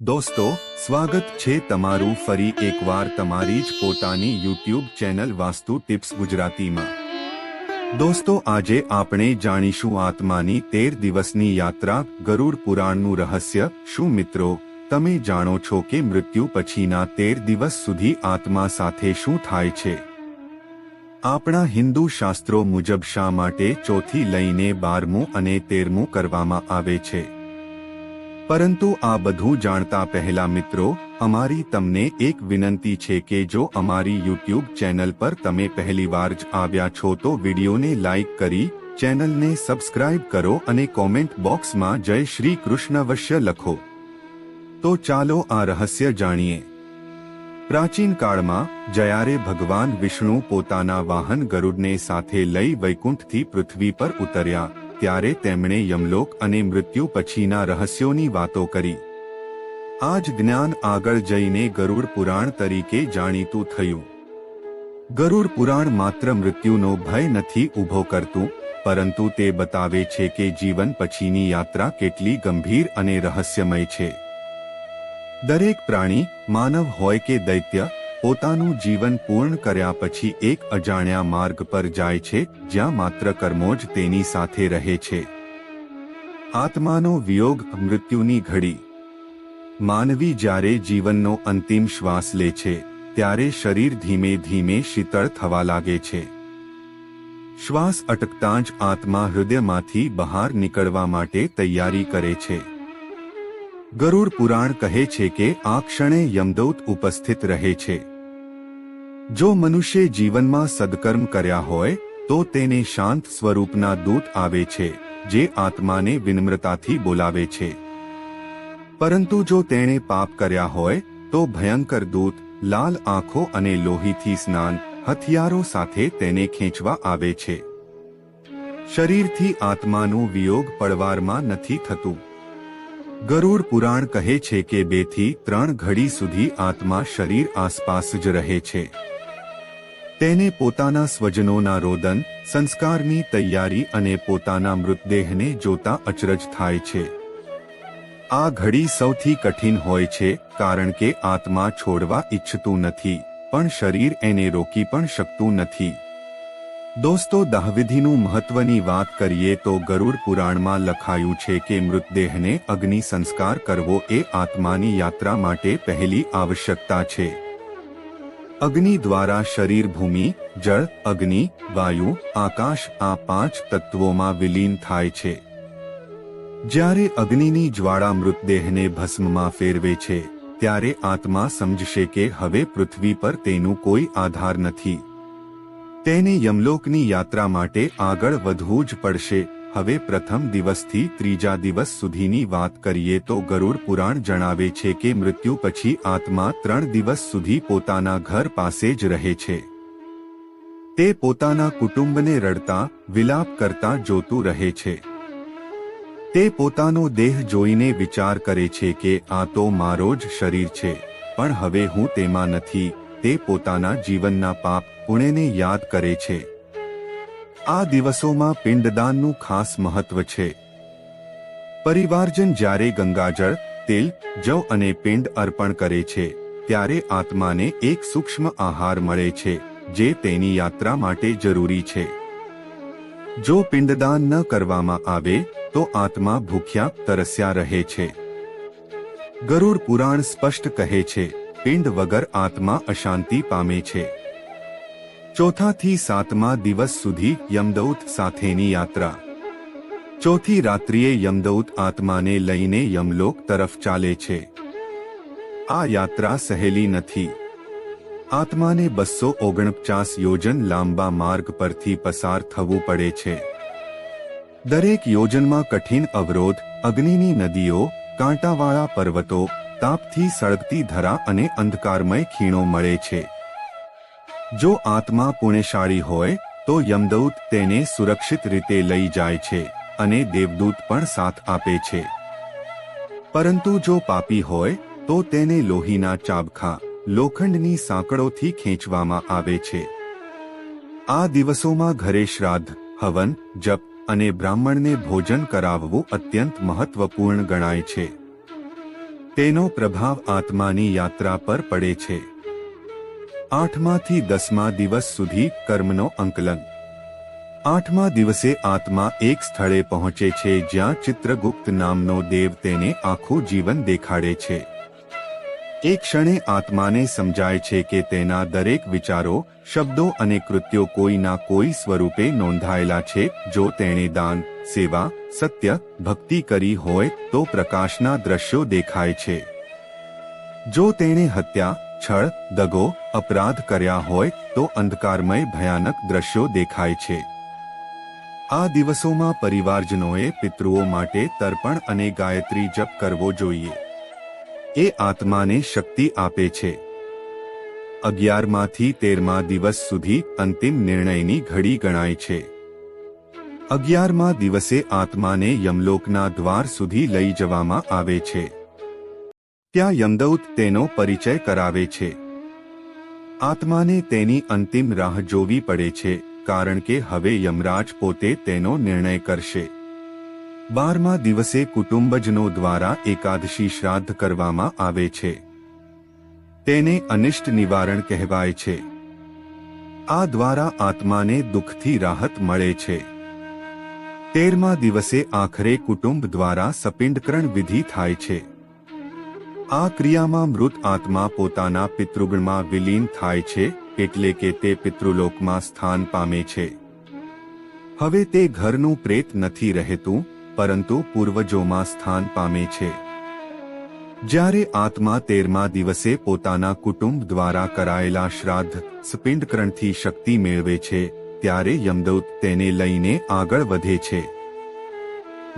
દોસ્તો, સ્વાગત છે તમારું ફરી એકવાર તમારી જ પોતાની યુટ્યુબ ચેનલ વાસ્તુ ટિપ્સ ગુજરાતીમાં. દોસ્તો, આજે આપણે જાણીશું આત્માની તેર દિવસની યાત્રા, ગરુડ પુરાણનું રહસ્ય, શું મિત્રો? તમે જાણો છો કે મૃત્યુ પછીના તેર દિવસ સુધી આત્મા સાથે શું થાય છે? આપણા હિન્દુ શાસ્ત્રો મુજબ શા માટે ચોથી લઈને બારમું અને તેરમું કરવામાં આવે છે? પરંતુ આ બધું જાણતા પહેલા મિત્રો, અમારી તમને એક વિનંતી છે કે જો અમારી યુટ્યુબ ચેનલ પર તમે પહેલીવાર જ આવ્યા છો તો વિડીયોને લાઇક કરી, ચેનલને સબસ્ક્રાઇબ કરો અને કોમેન્ટ બોક્સમાં જય શ્રી કૃષ્ણ વશ્ય લખો. તો ચાલો આ રહસ્ય જાણીએ. પ્રાચીન કાળમાં, જયારે ભગવાન વિષ્ણુ પોતાના વાહન ગરુડને સાથે લઈ વૈકુંઠથી પૃથ્વી પર ઉતર્યા ત્યારે તેમણે યમલોક અને મૃત્યુ પછીના રહસ્યોની વાતો કરી. આ જ જ્ઞાન આગળ જઈને ગરુડ પુરાણ તરીકે જાણીતું થયું. ગરુડ પુરાણ માત્ર મૃત્યુનો ભય નથી ઊભો કરતું, પરંતુ તે બતાવે છે કે જીવન પછીની યાત્રા કેટલી ગંભીર અને રહસ્યમય છે. દરેક પ્રાણી માનવ હોય કે દૈત્ય પોતાનું જીવન પૂર્ણ કર્યા પછી એક અજાણ્યા માર્ગ પર જાય છે, જ્યાં માત્ર કર્મો જ તેની સાથે રહે છે. આત્માનો વિયોગ મૃત્યુની ઘડી. માનવી જ્યારે જીવનનો અંતિમ શ્વાસ લે છે, ત્યારે શરીર ધીમે ધીમે શીતળ થવા લાગે છે. શ્વાસ અટકતા જ આત્મા હૃદયમાંથી બહાર નીકળવા માટે તૈયારી કરે છે. ગરુડ પુરાણ કહે છે કે આ ક્ષણે યમદૌત ઉપસ્થિત રહે છે. જો મનુષ્ય જીવનમાં સદકર્મ કર્યા હોય, તો તેને શાંત સ્વરૂપના દૂત આવે છે, જે આત્માને વિનમ્રતાથી બોલાવે છે. પરંતુ જો તેણે પાપ કર્યા હોય, તો ભયંકર દૂત, લાલ આંખો અને લોહીથી સ્નાન, હથિયારો સાથે તેને ખેંચવા આવે છે. શરીરથી આત્માનું વિયોગ પડવારમાં નથી થતું. ગરુડ પુરાણ કહે છે કે બેથી ત્રણ ઘડી સુધી આત્મા શરીર આસપાસ જ રહે છે. તેને પોતાના સ્વજનોના રોદન, સંસ્કારની તૈયારી અને પોતાના મૃતદેહને જોતા અચરજ થાય છે. આ ઘડી સૌથી કઠિન હોય છે કારણ કે આત્મા છોડવા ઈચ્છતું નથી, પણ શરીર એને રોકી પણ શકતું નથી. દોસ્તો, દાહવિધિનું મહત્વની વાત કરીએ તો ગરુડ પુરાણમાં લખાયું છે કે મૃતદેહને અગ્નિ સંસ્કાર કરવો એ આત્માની યાત્રા માટે પહેલી આવશ્યકતા છે. અગ્નિ દ્વારા શરીર, ભૂમિ, જળ, અગ્નિ, વાયુ, આકાશ આ પાંચ તત્વોમાં વિલીન થાય છે. જ્યારે અગ્નિની જ્વાળા મૃતદેહને ભસ્મમાં ફેરવે છે, ત્યારે આત્મા સમજશે કે હવે પૃથ્વી પર તેનું કોઈ આધાર નથી. તેને યમલોકની યાત્રા માટે આગળ વધવું જ પડશે. હવે પ્રથમ દિવસથી ત્રીજા દિવસ સુધીની વાત કરીએ તો ગરુડ પુરાણ જણાવે છે કે મૃત્યુ પછી આત્મા ત્રણ દિવસ સુધી પોતાના ઘર પાસે જ રહે છે. તે પોતાના કુટુંબને રડતા, વિલાપ કરતા જોતું રહે છે. તે પોતાનો દેહ જોઈને વિચાર કરે છે કે આ તો મારો જ શરીર છે, પણ હવે હું તેમાં નથી. તે પોતાના જીવનના પાપ પુણેને યાદ કરે છે. આ દિવસોમાં પિંડદાનનું ખાસ મહત્વ છે. પરિવારજન જ્યારે ગંગાજળ, તેલ, જવ અને પિંડ અર્પણ કરે છે, ત્યારે આત્માને એક સૂક્ષ્મ આહાર મળે છે, જે તેની યાત્રા માટે જરૂરી છે. જો પિંડદાન ન કરવામાં આવે, તો આત્મા ભૂખ્યા, તરસ્યા રહે છે. ગરુડ પુરાણ સ્પષ્ટ કહે છે. પિંડ વગર આત્મા અશાંતિ પામે છે. ચોથાથી સાતમા દિવસ સુધી યમદૌત સાથેની યાત્રા. ચોથી રાત્રિએ યમદૌત આત્માને લઈને યમલોક તરફ ચાલે છે. આ યાત્રા સહેલી નથી. આત્માને બસો ઓગણપચાસ યોજન લાંબા માર્ગ પરથી પસાર થવું પડે છે. દરેક યોજનમાં કઠિન અવરોધ, અગ્નિની નદીઓ, કાંટાવાળા પર્વતો તાપથી સળગતી ધરા અને અંધકારમય ખીણો મળે છે. જો આત્મા પુણ્યશાળી હોય, તો યમદૂત તેને સુરક્ષિત રીતે લઈ જાય છે અને દેવદૂત પણ સાથ આપે છે. પરંતુ જો પાપી હોય, તો તેને લોહીના ચાબખા, લોખંડની સાંકળોથી ખેંચવામાં આવે છે. આ દિવસોમાં ઘરે શ્રાદ્ધ, હવન, જપ અને બ્રાહ્મણને ભોજન કરાવવું અત્યંત મહત્વપૂર્ણ ગણાય છે. તેનો પ્રભાવ આત્માની યાત્રા પર પડે છે. આઠમાંથી દસમા દિવસ સુધી કર્મનો અંકલન. આઠમા દિવસે આત્મા એક સ્થળે પહોંચે છે જ્યાં ચિત્રગુપ્ત નામનો દેવ તેને આખું જીવન દેખાડે છે. એ ક્ષણે આત્માને સમજાય છે કે તેના દરેક વિચારો, શબ્દો અને કૃત્યો કોઈના કોઈ સ્વરૂપે નોંધાયેલા છે, જો તેણે દાન, સેવા સત્ય, ભક્તિ કરી હોય તો પ્રકાશના દ્રશ્યો દેખાય છે. જો તેણે હત્યા, છળ, દગો, અપરાધ કર્યા હોય તો અંધકારમય, ભયાનક દ્રશ્યો દેખાય છે. આ દિવસોમાં પરિવારજનોએ પિતૃઓ માટે તર્પણ અને ગાયત્રી જપ કરવો જોઈએ. એ આત્માને શક્તિ આપે છે. અગિયારમાંથી તેરમા દિવસ સુધી અંતિમ નિર્ણયની ઘડી ગણાય છે. અગિયારમા દિવસે આત્માને યમલોકના દ્વાર સુધી લઈ જવામાં આવે છે. ત્યાં યમદૌત તેનો પરિચય કરાવે છે. આત્માને તેની અંતિમ રાહ જોવી પડે છે, કારણ કે હવે યમરાજ પોતે તેનો નિર્ણય કરશે. બારમા દિવસે કુટુંબજનો દ્વારા એકાદશી શ્રાદ્ધ કરવામાં આવે છે. તેને અનિષ્ટ નિવારણ કહેવાય છે. આ દ્વારા આત્માને દુઃખથી રાહત મળે છે. તેરમા દિવસે આખરે કુટુંબ દ્વારા સપિંડકરણ વિધિ થાય છે. આ ક્રિયામાં મૃત આત્મા પોતાના પિતૃગણમાં વિલીન થાય છે, એટલે કે તે પિતૃલોકમાં સ્થાન પામે છે. હવે તે ઘરનું પ્રેત નથી રહેતું, પરંતુ પૂર્વજોમાં સ્થાન પામે છે. જ્યારે આત્મા તેરમા દિવસે પોતાના કુટુંબ દ્વારા કરાયેલા શ્રાદ્ધ, સ્પિંડકરણથી શક્તિ મેળવે છે ત્યારે યમદૂત તેને લઈને આગળ વધે છે.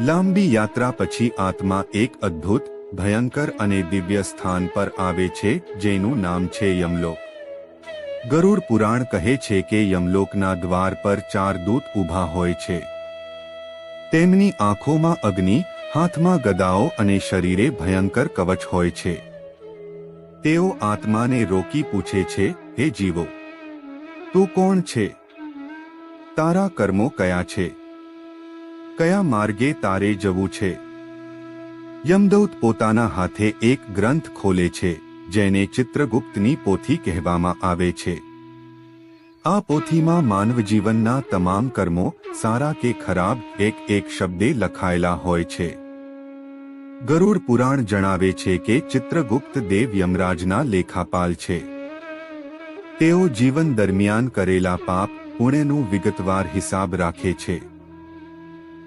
લાંબી યાત્રા પછી આત્મા એક અદ્ભુત, ભયંકર અને દિવ્ય સ્થાન પર આવે છે, જેનું નામ છે યમલોક. ગરુડ પુરાણ કહે છે કે યમલોકના દ્વાર પર ચાર દૂત ઊભા હોય છે. તેમની આંખોમાં અગ્નિ, હાથમાં ગદાઓ અને શરીરે ભયંકર કવચ હોય છે. તેઓ આત્માને રોકી પૂછે છે, હે જીવો, તું કોણ છે? તારા કર્મો કયા છે? કયા માર્ગે તારે જવું છે? યમદૌત પોતાના હાથે એક ગ્રંથ ખોલે છે, જેને ચિત્રગુપ્તની પોથી કહેવામાં આવે છે. આ પોથીમાં માનવ જીવનના તમામ કર્મો, સારા કે ખરાબ એક એક શબ્દે લખાયેલા હોય છે. ગરુડ પુરાણ જણાવે છે કે ચિત્રગુપ્ત દેવ યમરાજના લેખાપાલ છે. તેઓ જીવન દરમિયાન કરેલા પાપ પુણ્યનું વિગતવાર હિસાબ રાખે છે.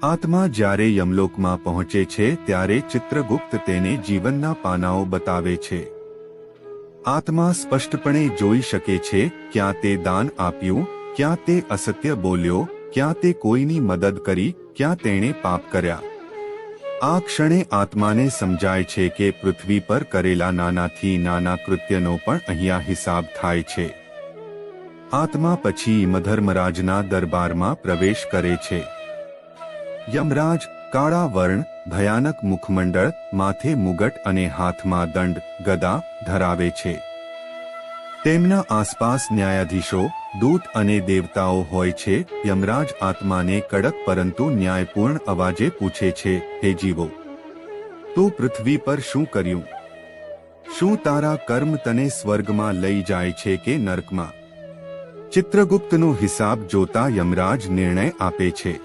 આત્મા જ્યારે યમલોકમાં પહોંચે છે ત્યારે ચિત્રગુપ્ત તેને જીવનના પાનાઓ બતાવે છે. આત્મા સ્પષ્ટપણે જોઈ શકે છે, ક્યાં તે દાન આપ્યું, ક્યાં તે અસત્ય બોલ્યો, ક્યાં તે કોઈની મદદ કરી, ક્યાં તેણે પાપ કર્યા. આ ક્ષણે આત્માને સમજાય છે કે પૃથ્વી પર કરેલા નાનાથી નાના કૃત્યનો પણ અહીંયા હિસાબ થાય છે. આત્મા પછી મધર્મરાજના દરબારમાં પ્રવેશ કરે છે. યમરાજ, કાળા વર્ણ, ભયાનક મુખમંડળ, માથે મુગટ અને હાથમાં દંડ, ગદા ધરાવે છે. તેમના આસપાસ ન્યાયાધીશો, દૂત અને દેવતાઓ હોય છે. યમરાજ આત્માને કડક પરંતુ ન્યાયપૂર્ણ અવાજે પૂછે છે, હે જીવો, તું પૃથ્વી પર શું કર્યું? શું તારા કર્મ તને સ્વર્ગમાં લઈ જાય છે કે નર્કમાં? ચિત્રગુપ્તનો હિસાબ જોતા યમરાજ નિર્ણય આપે છે.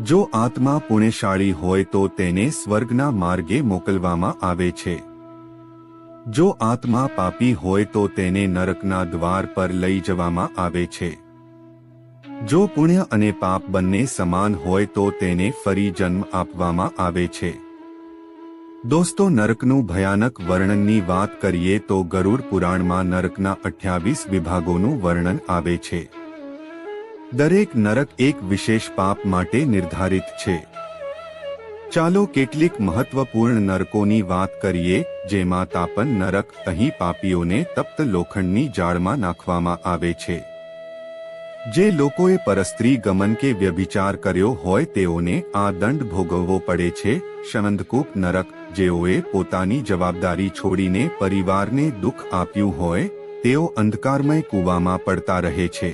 જો આત્મા પુણ્યશાળી હોય તો તેને સ્વર્ગના માર્ગે મોકલવામાં આવે છે. જો આત્મા પાપી હોય તો તેને નરકના દ્વાર પર લઈ જવામાં આવે છે. જો પુણ્ય અને પાપ બંને સમાન હોય તો તેને ફરી જન્મ આપવામાં આવે છે. દોસ્તો, નરકનું ભયાનક વર્ણનની વાત કરીએ તો ગરુડ પુરાણમાં નરકના અઠ્યાવીસ વિભાગોનું વર્ણન આવે છે. દરેક નરક એક વિશેષ પાપ માટે નિર્ધારિત છે. ચાલો કેટલીક મહત્વપૂર્ણ નરકોની વાત કરીએ, જેમાં તાપન નરક અહીં પાપીઓને તપ્ત લોખંડની જાળમાં નાખવામાં આવે છે. જે લોકોએ પરસ્ત્રી ગમન કે વ્યભિચાર કર્યો હોય તેઓને આ દંડ ભોગવવો પડે છે. શનંદકૂપ નરક જેઓએ પોતાની જવાબદારી છોડીને પરિવારને દુઃખ આપ્યું હોય, તેઓ અંધકારમય કૂવામાં પડતા રહે છે.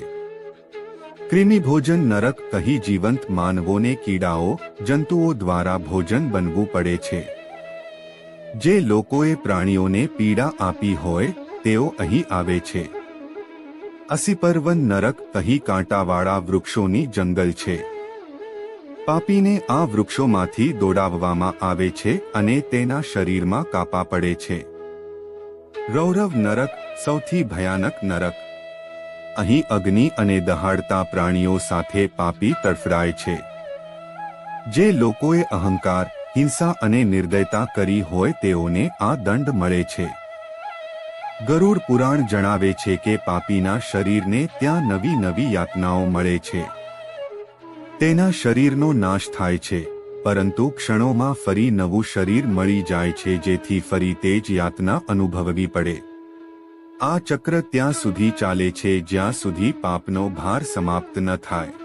કૃમિ નરક કહી જીવંત માનવોને કીડાઓ, જંતુઓ દ્વારા ભોજન બનવું પડે છે. જે લોકોએ પ્રાણીઓને પીડા આપી હોય, તેઓ અહીં આવે છે. અસીપર્વન નરક કહી કાંટાવાળા વૃક્ષોની જંગલ છે. પાપીને આ વૃક્ષોમાંથી દોડાવવામાં આવે છે અને તેના શરીરમાં કાપા પડે છે. રૌરવ નરક સૌથી ભયાનક નરક. અહીં અગ્નિ અને દહાડતા પ્રાણીઓ સાથે પાપી તડફડાય છે. જે લોકોએ અહંકાર, હિંસા અને નિર્દયતા કરી હોય તેઓને આ દંડ મળે છે. ગરુડ પુરાણ જણાવે છે કે પાપીના શરીરને ત્યાં નવી નવી યાતનાઓ મળે છે. તેના શરીરનો નાશ થાય છે, પરંતુ ક્ષણોમાં ફરી નવું શરીર મળી જાય છે જેથી ફરી તે જ યાતના અનુભવવી પડે. આ ચક્ર ત્યાં સુધી ચાલે છે જ્યાં સુધી પાપનો ભાર સમાપ્ત ન થાય.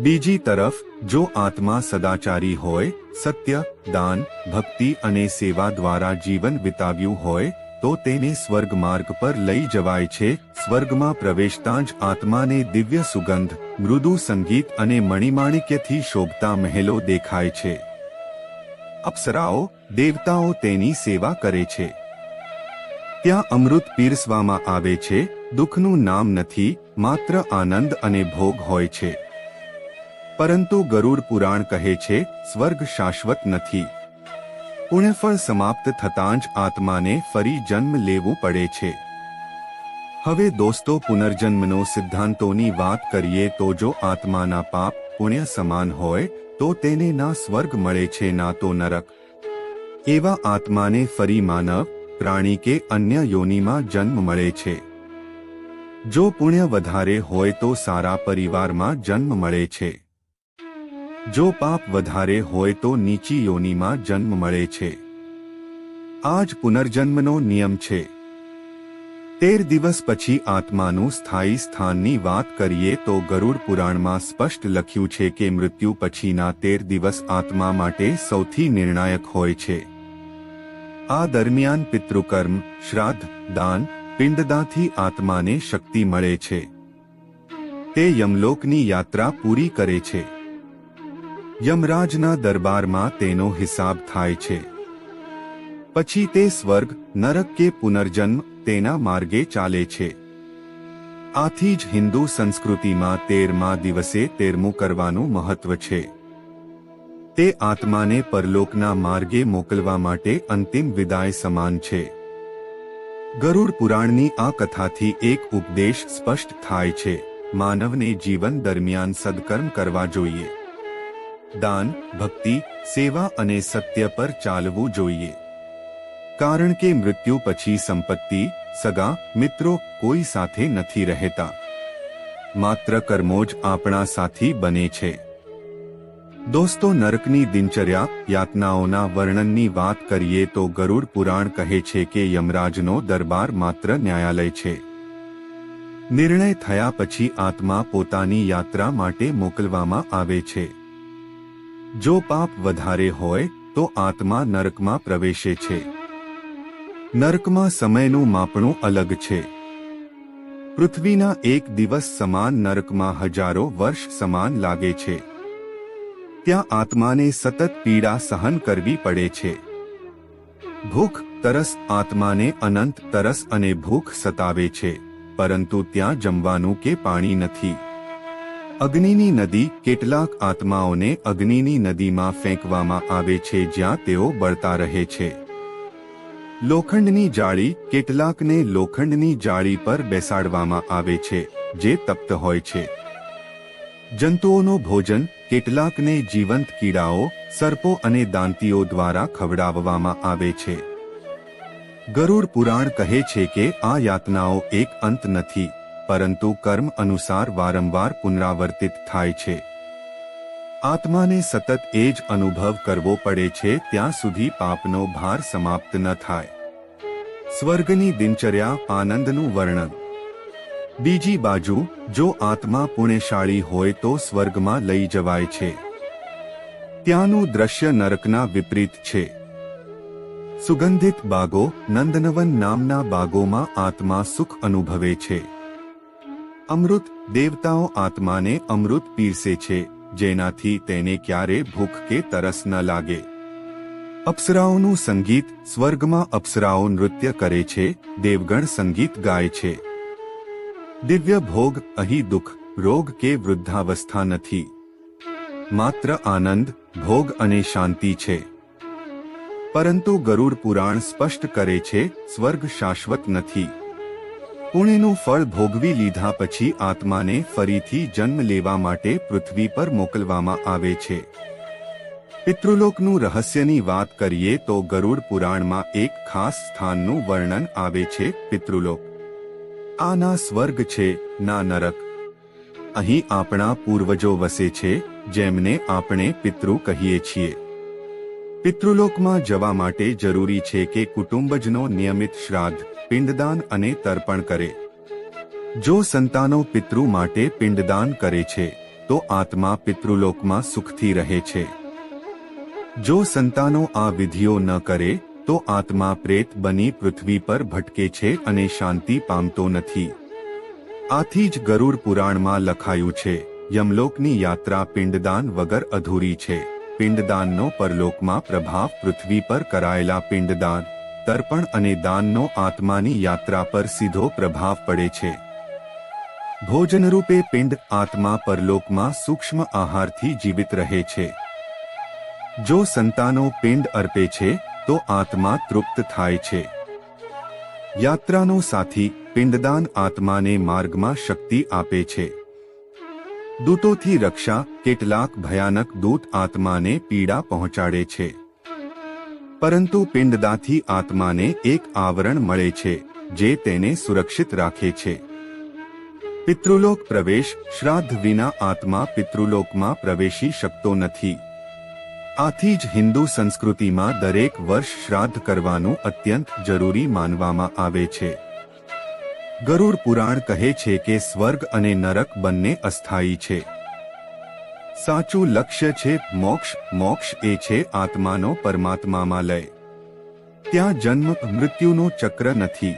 બીજી તરફ, જો આત્મા સદાચારી હોય, સત્ય, દાન, ભક્તિ અને સેવા દ્વારા જીવન વિતાવ્યું હોય, તો તેને સ્વર્ગ માર્ગ પર લઈ જવાય છે, સ્વર્ગમાં પ્રવેશતા જ આત્માને દિવ્ય સુગંધ મૃદુ સંગીત અને મણિમાણિક્યથી શોભતા મહેલો દેખાય છે. અપ્સરાઓ દેવતાઓ તેની સેવા કરે છે. ત્યાં અમૃત પીરસવામાં આવે છે, દુઃખનું નામ નથી, માત્ર આનંદ અને ભોગ હોય છે. પરંતુ ગરુડ પુરાણ કહે છે, સ્વર્ગ શાશ્વત નથી. પુણ્યફળ સમાપ્ત થતાં જ આત્માને ફરી જન્મ લેવું પડે છે. હવે દોસ્તો પુનર્જન્મનો સિદ્ધાંતોની વાત કરીએ તો જો આત્માના પાપ પુણ્ય સમાન હોય, તો તેને ના સ્વર્ગ મળે છે, ના તો નરક. એવા આત્માને ફરી માનવ, પ્રાણી કે અન્ય યોનિમાં જન્મ મળે છે. જો પુણ્ય વધારે હોય તો સારા પરિવારમાં જન્મ મળે છે. જો પાપ વધારે હોય તો નીચી યોનિમાં જન્મ મળે છે. આ જ પુનર્જન્મનો નિયમ છે. તેર દિવસ પછી આત્માનું સ્થાયી સ્થાનની વાત કરીએ તો ગરુડ પુરાણમાં સ્પષ્ટ લખ્યું છે કે મૃત્યુ પછીના તેર દિવસ આત્મા માટે સૌથી નિર્ણાયક હોય છે. આ દરમિયાન પિતૃકર્મ, શ્રાદ્ધ, દાન પિંડદાથી આત્માને શક્તિ મળે છે. તે યમલોકની યાત્રા પૂરી કરે છે. યમરાજના દરબારમાં તેનો હિસાબ થાય છે. પછી તે સ્વર્ગ, નરક કે પુનર્જન્મ તેના માર્ગે ચાલે છે. આથી જ હિન્દુ સંસ્કૃતિમાં તેરમા દિવસે તેરમું કરવાનું મહત્વ છે. તે આત્માને પરલોકના માર્ગે મોકલવા માટે અંતિમ વિદાય સમાન છે. ગરુડ પુરાણની આ કથાથી એક ઉપદેશ સ્પષ્ટ થાય છે, માનવને જીવન દરમિયાન સદકર્મ કરવા જોઈએ. દાન, ભક્તિ, સેવા અને સત્ય પર ચાલવું જોઈએ. કારણ કે મૃત્યુ પછી સંપત્તિ, સગા, મિત્રો કોઈ સાથે નથી રહેતા. માત્ર કર્મો જ આપણા સાથી બને છે. દોસ્તો, નરકની દિનચર્યા, યાતનાઓના વર્ણનની વાત કરીએ તો ગરુડ પુરાણ કહે છે કે યમરાજનો દરબાર માત્ર ન્યાયાલય છે. નિર્ણય થયા પછી આત્મા પોતાની યાત્રા માટે મોકલવામાં આવે છે. જો પાપ વધારે હોય, તો આત્મા નરકમાં પ્રવેશે છે. નરકમાં સમયનું માપણું અલગ છે. પૃથ્વીના એક દિવસ સમાન નરકમાં હજારો વર્ષ સમાન લાગે છે. ત્યાં આત્માને સતત પીડા સહન કરવી પડે છે. ભૂખ, તરસ, આત્માને અનંત તરસ અને ભૂખ સતાવે છે, પરંતુ ત્યાં જમવાનું કે પાણી નથી. અગ્નિની નદી કેટલાક આત્માઓને અગ્નિની નદીમાં ફેંકવામાં આવે છે જ્યાં તેઓ બળતા રહે છે. લોખંડની જાળી કેટલાકને લોખંડની જાળી પર બેસાડવામાં આવે છે, જે તપ્ત હોય છે. જંતુઓનો ભોજન કેટલાકને જીવંત કીડાઓ, સર્પો અને દાંતીઓ દ્વારા ખવડાવવામાં આવે છે. ગરુડ પુરાણ કહે છે કે આ યાતનાઓ એક અંત નથી, પરંતુ કર્મ અનુસાર વારંવાર પુનરાવર્તિત થાય છે. આત્માને સતત એ જ અનુભવ કરવો પડે છે ત્યાં સુધી પાપનો ભાર સમાપ્ત ન થાય. સ્વર્ગની દિનચર્યા આનંદનું વર્ણન. બીજી બાજુ, જો આત્મા પુણ્યશાળી હોય તો સ્વર્ગમાં લઈ જવાય છે. ત્યાંનું દ્રશ્ય નરકના વિપરીત છે. સુગંધિત બાગો, નંદનવન નામના બાગોમાં આત્મા સુખ અનુભવે છે. અમૃત દેવતાઓ આત્માને અમૃત પીરસે છે. જેનાથી તેને ક્યારે ભૂખ કે તરસ ન લાગે. અપ્સરાઓનું સંગીત સ્વર્ગમાં અપ્સરાઓ નૃત્ય કરે છે, દેવગણ સંગીત ગાય છે. દિવ્ય ભોગ, અહીં દુઃખ, રોગ કે વૃદ્ધાવસ્થા નથી. માત્ર આનંદ, ભોગ અને શાંતિ છે. પરંતુ ગરુડ પુરાણ સ્પષ્ટ કરે છે, સ્વર્ગ શાશ્વત નથી. પુણ્યનું ફળ ભોગવી લીધા પછી આત્માને ફરીથી જન્મ લેવા માટે પૃથ્વી પર મોકલવામાં આવે છે. પિતૃલોકનું રહસ્યની વાત કરીએ તો ગરુડ પુરાણમાં એક ખાસ સ્થાનનું વર્ણન આવે છે, પિતૃલોક. આ ના સ્વર્ગ છે, ના નરક. અહીં આપણા પૂર્વજો વસે છે, જેમને આપણે પિતૃ કહીએ છીએ. પિતૃલોકમાં જવા માટે જરૂરી છે કે કુટુંબજનો નિયમિત શ્રાદ્ધ પિંડદાન અને તર્પણ કરે. જો સંતાનો પિતૃ માટે પિંડદાન કરે છે, તો આત્મા પિતૃલોકમાં સુખથી રહે છે. જો સંતાનો આ વિધિઓ ન કરે, તો આત્મા પ્રેત બની પૃથ્વી પર ભટકે છે અને શાંતિ પામતો નથી. આથી જ ગરુડ પુરાણમાં લખાયું છે, યમલોકની યાત્રા પિંડદાન વગર અધૂરી છે. પિંડદાનનો પરલોકમાં પ્રભાવ પૃથ્વી પર કરાયેલા પિંડદાન તર્પણ અને દાનનો આત્માની યાત્રા પર સીધો પ્રભાવ પડે છે. ભોજનરૂપે પિંડ આત્મા પરલોકમાં સૂક્ષ્મ આહારથી જીવિત રહે છે. જો સંતાનો પિંડ અર્પે છે, તો આત્મા તૃપ્ત થાય છે. યાત્રાનો સાથી પિંડદાન આત્માને માર્ગમાં શક્તિ આપે છે. દૂતોથી રક્ષા કેટલાક ભયાનક દૂત આત્માને પીડા પહોંચાડે છે. પરંતુ પિંડદાથી આત્માને એક આવરણ મળે છે, જે તેને સુરક્ષિત રાખે છે. પિતૃલોક પ્રવેશ, શ્રાદ્ધ વિના આત્મા પિતૃલોકમાં પ્રવેશી શકતો નથી. આથી જ હિન્દુ સંસ્કૃતિમાં દરેક વર્ષ શ્રાદ્ધ કરવાનું અત્યંત જરૂરી માનવામાં આવે છે. ગરુડ પુરાણ કહે છે કે સ્વર્ગ અને નરક બંને અસ્થાયી છે. સાચું લક્ષ્ય છે, મોક્ષ મોક્ષ એ છે આત્માનો પરમાત્મામાં લય. ત્યાં જન્મ, મૃત્યુનો ચક્ર નથી.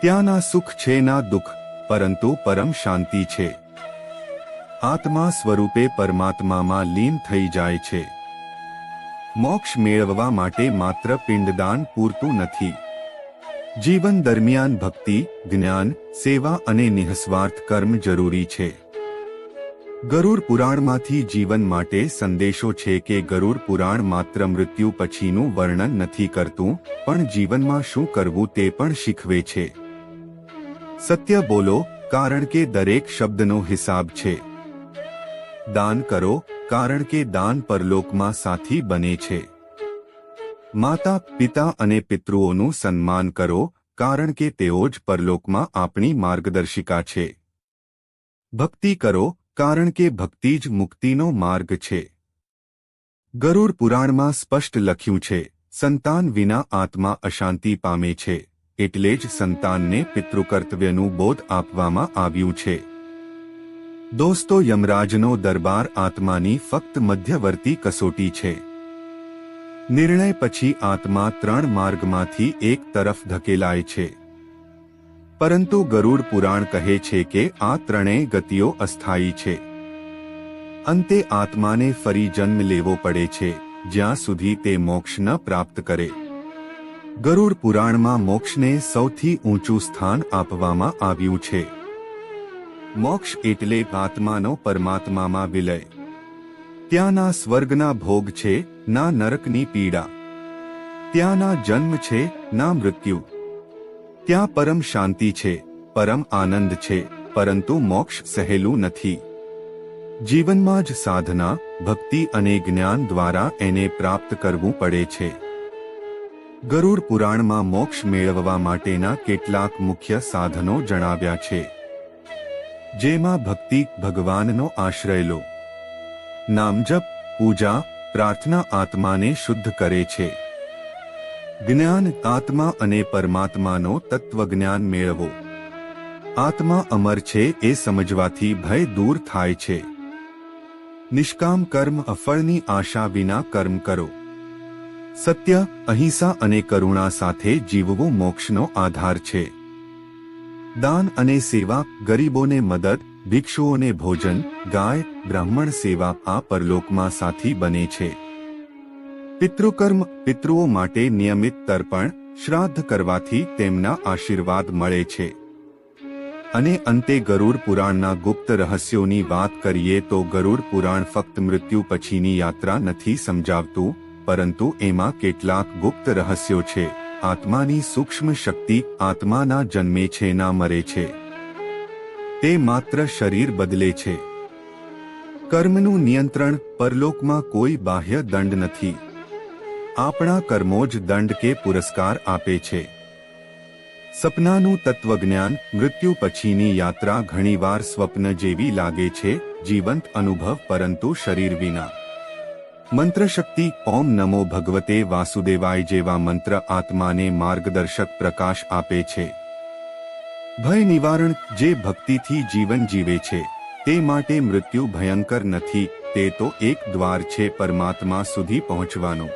ત્યાંના સુખ છે, ના દુઃખ, પરંતુ પરમ શાંતિ છે. આત્મા સ્વરૂપે પરમાત્મામાં લીન થઈ જાય છે. મોક્ષ મેળવવા માટે માત્ર પિંડદાન પૂરતું નથી. જીવન દરમિયાન ભક્તિ, જ્ઞાન, સેવા અને નિઃસ્વાર્થ કર્મ જરૂરી છે. ગરુડ પુરાણમાંથી જીવન માટે સંદેશો છે કે ગરુડ પુરાણ માત્ર મૃત્યુ પછીનું વર્ણન નથી કરતું, પણ જીવનમાં શું કરવું તે પણ શીખવે છે. સત્ય બોલો, કારણ કે દરેક શબ્દનો હિસાબ છે. દાન કરો, કારણ કે દાન પરલોકમાં સાથી બને છે. માતા, પિતા અને પિતૃઓનું સન્માન કરો, કારણ કે તેઓ જ પરલોકમાં આપણી માર્ગદર્શિકા છે. ભક્તિ કરો કારણ કે ભક્તિ જ મુક્તિનો માર્ગ છે. ગરુડ પુરાણમાં સ્પષ્ટ લખ્યું છે, સંતાન વિના આત્મા અશાંતિ પામે છે, એટલે જ સંતાનને પિતૃકર્તવ્યનું બોધ આપવામાં આવ્યું છે. દોસ્તો, યમરાજનો દરબાર આત્માની ફક્ત મધ્યવર્તી કસોટી છે. નિર્ણય પછી આત્મા ત્રણ માર્ગમાંથી એક તરફ ધકેલાય છે. પરંતુ ગરુડ પુરાણ કહે છે કે આ ત્રણેય ગતિઓ અસ્થાયી છે. અંતે આત્માને ફરી જન્મ લેવો પડે છે, જ્યાં સુધી તે મોક્ષ ન પ્રાપ્ત કરે. ગરુડ પુરાણમાં મોક્ષને સૌથી ઊંચું સ્થાન આપવામાં આવ્યું છે. મોક્ષ એટલે આત્માનો પરમાત્મામાં વિલય. ત્યાંના સ્વર્ગના ભોગ છે, ના નરકની પીડા. ત્યાંના જન્મ છે, ના મૃત્યુ. ત્યાં પરમ શાંતિ છે, પરમ આનંદ છે, પરંતુ મોક્ષ સહેલું નથી. જીવનમાં જ સાધના, ભક્તિ અને જ્ઞાન દ્વારા એને પ્રાપ્ત કરવું પડે છે. ગરુડ પુરાણમાં મોક્ષ મેળવવા માટેના કેટલાક મુખ્ય સાધનો જણાવ્યા છે. જેમાં ભક્તિ, ભગવાનનો આશ્રય લો. નામજપ, પૂજા, પ્રાર્થના આત્માને શુદ્ધ કરે છે. જ્ઞાન આત્મા અને પરમાત્માનો તત્વજ્ઞાન મેળવો. આત્મા અમર છે એ સમજવાથી ભય દૂર થાય છે. નિષ્કામ કર્મ અફળની આશા વિના કર્મ કરો. સત્ય, અહિંસા અને કરુણા સાથે જીવવું મોક્ષનો આધાર છે. દાન અને સેવા, ગરીબોને મદદ, ભિક્ષુઓને ભોજન, ગાય, બ્રાહ્મણ સેવા આ પરલોકમાં સાથી બને છે. પિતૃકર્મ પિતૃઓ માટે નિયમિત તર્પણ, શ્રાદ્ધ કરવાથી તેમના આશીર્વાદ મળે છે. અને અંતે ગરુડ પુરાણના ગુપ્ત રહસ્યોની વાત કરીએ તો ગરુડ પુરાણ ફક્ત મૃત્યુ પછીની યાત્રા નથી સમજાવતું, પરંતુ એમાં કેટલાક ગુપ્ત રહસ્યો છે. આત્માની સૂક્ષ્મ શક્તિ આત્માના જન્મે છે ના મરે છે. તે માત્ર શરીર બદલે છે. કર્મનું નિયંત્રણ પરલોકમાં કોઈ બાહ્ય દંડ નથી. આપણા કર્મો જ દંડ કે પુરસ્કાર આપે છે. સપનાનું તત્વજ્ઞાન મૃત્યુ પછીની યાત્રા ઘણીવાર સ્વપ્ન જેવી લાગે છે, જીવંત અનુભવ પરંતુ શરીર વિના. મંત્રશક્તિ ઓમ નમો ભગવતે વાસુદેવાય જેવા મંત્ર આત્માને માર્ગદર્શક પ્રકાશ આપે છે. ભય નિવારણ જે ભક્તિથી જીવન જીવે છે, તે માટે મૃત્યુ ભયંકર નથી, તે તો એક દ્વાર છે પરમાત્મા સુધી પહોંચવાનો.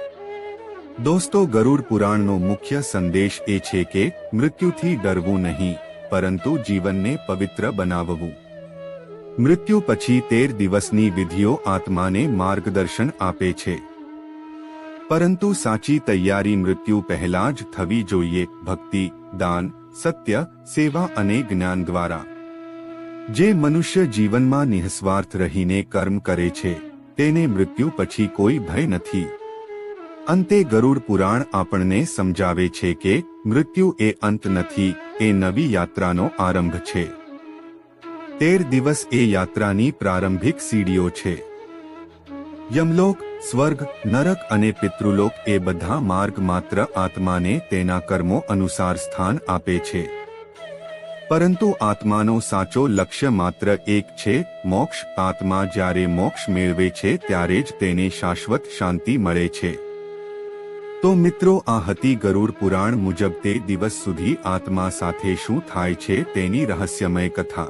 દોસ્તો, ગરુડ પુરાણનો મુખ્ય સંદેશ એ છે કે મૃત્યુથી ડરવું નહીં, પરંતુ જીવનને પવિત્ર બનાવવું. મૃત્યુ પછી તેર દિવસની વિધિઓ આત્માને માર્ગદર્શન આપે છે. પરંતુ સાચી તૈયારી મૃત્યુ પહેલા જ થવી જોઈએ, ભક્તિ, દાન, સત્ય, સેવા અને જ્ઞાન દ્વારા. જે મનુષ્ય જીવનમાં નિઃસ્વાર્થ રહીને કર્મ કરે છે, તેને મૃત્યુ પછી કોઈ ભય નથી. અંતે ગરુડ પુરાણ આપણને સમજાવે છે કે મૃત્યુ એ અંત નથી, એ નવી યાત્રાનો આરંભ છે. તેર દિવસ એ યાત્રાની પ્રારંભિક સીડીઓ છે. યમલોક, સ્વર્ગ, નરક અને પિતૃલોક એ બધા માર્ગ માત્ર આત્માને તેના કર્મો અનુસાર સ્થાન આપે છે. પરંતુ આત્માનો સાચો લક્ષ્ય માત્ર એક છે, મોક્ષ. આત્મા જ્યારે મોક્ષ મેળવે છે, ત્યારે જ તેને શાશ્વત શાંતિ મળે છે. તો મિત્રો, આ હતી ગરુડ પુરાણ મુજબ તે દિવસ સુધી આત્મા સાથે શું થાય છે તેની રહસ્યમય કથા.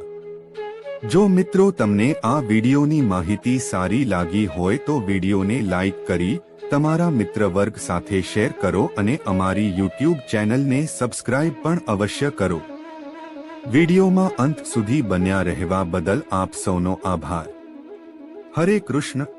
જો મિત્રો, તમને આ વિડીયોની માહિતી સારી લાગી હોય તો વિડીયોને લાઈક કરી, તમારા મિત્ર વર્ગ સાથે શેર કરો અને અમારી યુટ્યુબ ચેનલને સબસ્ક્રાઇબ પણ અવશ્ય કરો. વિડીયોમાં અંત સુધી બન્યા રહેવા બદલ આપ સૌનો આભાર. હરે કૃષ્ણ.